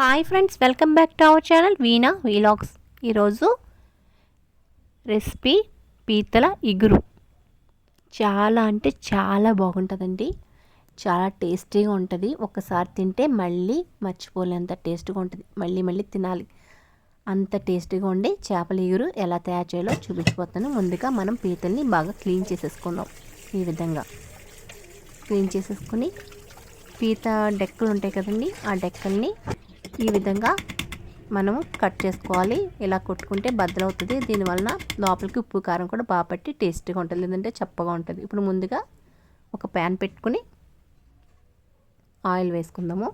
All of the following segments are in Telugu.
Hi friends welcome back to our channel Veena vlogs ఈరోజు రెసిపీ పీతల ఇగురు. చాలా అంటే చాలా బాగుంటుందండి. చాలా టేస్టీగా ఉంటుంది. ఒకసారి తింటే మళ్ళీ మర్చిపోలేంత టేస్ట్గా ఉంటుంది. మళ్ళీ మళ్ళీ తినాలి. అంత టేస్టీగా ఉండే చేపల ఇగురు ఎలా తయారు చేయాలో చూపించిపోతాను ముందుగా మనం పీతల్ని బాగా క్లీన్ చేసేసుకుందాం. ఈ విధంగా క్లీన్ చేసేసుకుని పీత డెక్కలు ఉంటాయి కదండి ఆ డెక్కల్ని ఈ విధంగా మనము కట్ చేసుకోవాలి. ఇలా కొట్టుకుంటే బద్దలవుతుంది దీనివలన లోపలికి ఉప్పు కారం కూడా బాగా పట్టి టేస్టీగా ఉంటుంది. లేదంటే చప్పగా ఉంటుంది. ఇప్పుడు ముందుగా ఒక ప్యాన్ పెట్టుకుని ఆయిల్ వేసుకుందాము.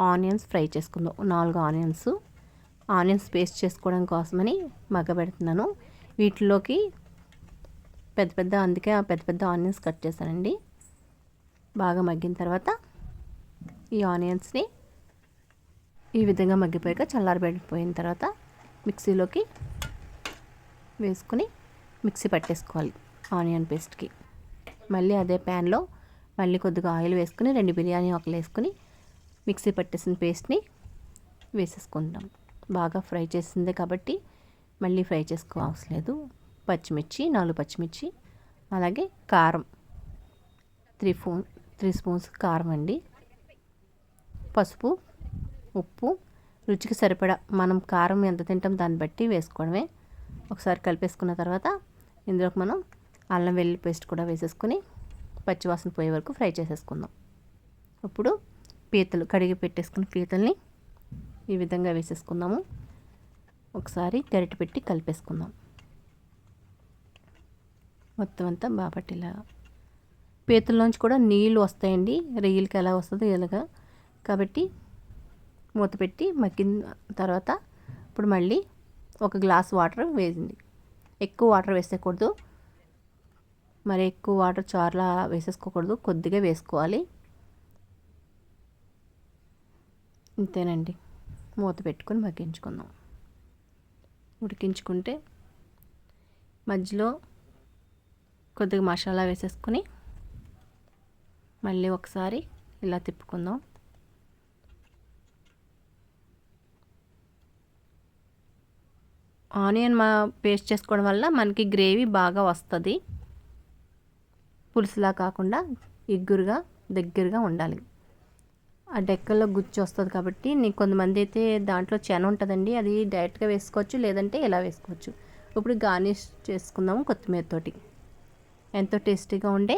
ఆనియన్స్ ఫ్రై చేసుకుందాం. నాలుగు ఆనియన్స్. ఆనియన్స్ పేస్ట్ చేసుకోవడం కోసమని మగ్గబెడుతున్నాను. వీటిలోకి పెద్ద పెద్ద అందుకే ఆ పెద్ద పెద్ద ఆనియన్స్ కట్ చేశానండి. బాగా మగ్గిన తర్వాత ఈ ఆనియన్స్ని ఈ విధంగా మగ్గిపోయాక చల్లారబెట్టిపోయిన తర్వాత మిక్సీలోకి వేసుకుని మిక్సీ పట్టేసుకోవాలి ఆనియన్ పేస్ట్కి. మళ్ళీ అదే ప్యాన్లో మళ్ళీ కొద్దిగా ఆయిల్ వేసుకుని రెండు బిర్యానీ ఆకులు వేసుకుని మిక్సీ పట్టేసిన పేస్ట్ని వేసేసుకుంటాం బాగా ఫ్రై చేసిందే కాబట్టి మళ్ళీ ఫ్రై చేసుకోవాల్సిన లేదు. పచ్చిమిర్చి నాలుగు పచ్చిమిర్చి అలాగే కారం. త్రీ ఫోన్ త్రీ స్పూన్స్ కారం అండి. పసుపు ఉప్పు రుచికి సరిపడా మనం కారం ఎంత తింటాం దాన్ని బట్టి వేసుకోవడమే. ఒకసారి కలిపేసుకున్న తర్వాత ఇందులోకి మనం అల్లం వెల్లుల్లి పేస్ట్ కూడా వేసేసుకుని పచ్చివాసన పోయే వరకు ఫ్రై చేసేసుకుందాం. ఇప్పుడు పీతలు కడిగి పెట్టేసుకున్న పీతల్ని ఈ విధంగా వేసేసుకుందాము. ఒకసారి గరిటె పెట్టి కలిపేసుకుందాం. మొత్తం అంతా బాగా పీతల్లోంచి కూడా నీళ్ళు వస్తాయండి. రొయ్యలకి ఎలా వస్తుందో ఇలాగా. కాబట్టి మూత పెట్టి మగ్గిన తర్వాత ఇప్పుడు మళ్ళీ ఒక గ్లాస్ వాటర్ వేసింది. ఎక్కువ వాటర్ వేసేయకూడదు. మరి ఎక్కువ వాటర్ చార్లా వేసేసుకోకూడదు. కొద్దిగా వేసుకోవాలి. ఇంతేనండి. మూత పెట్టుకొని మగ్గించుకుందాం. ఉడికించుకుంటే మధ్యలో కొద్దిగా మసాలా వేసేసుకొని మళ్ళీ ఒకసారి ఇలా తిప్పుకుందాం. ఆనియన్ మా పేస్ట్ చేసుకోవడం వల్ల మనకి గ్రేవీ బాగా వస్తుంది. పులుసులా కాకుండా ఇగ్గురుగా దగ్గరగా ఉండాలి. ఆ డెక్కల్లో గుచ్చి వస్తుంది కాబట్టి నీకు కొంతమంది అయితే దాంట్లో చెన ఉంటుందండి అది డైరెక్ట్గా వేసుకోవచ్చు లేదంటే ఇలా వేసుకోవచ్చు. ఇప్పుడు గార్నిష్ చేసుకుందాము కొత్తిమీరతోటి ఎంతో టేస్టీగా ఉండే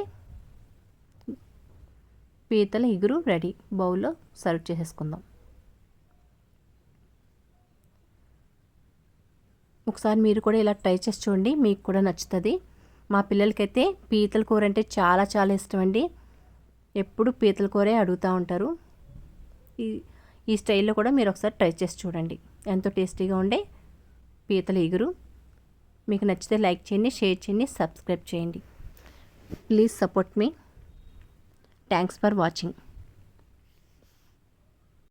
పీతల ఇగురు రెడీ. బౌల్లో సర్వ్ చేసేసుకుందాం. ఒకసారి మీరు కూడా ఇలా ట్రై చేసి చూడండి మీకు కూడా నచ్చుతుంది. మా పిల్లలకైతే పీతల కూర అంటే చాలా చాలా ఇష్టం అండి. ఎప్పుడు పీతల కూరే అడుగుతూ ఉంటారు. ఈ ఈ స్టైల్లో కూడా మీరు ఒకసారి ట్రై చేసి చూడండి. ఎంతో టేస్టీగా ఉండే పీతల ఎగురు మీకు నచ్చితే లైక్ చేయండి షేర్ చేయండి సబ్స్క్రైబ్ చేయండి. Please support me. Thanks for watching.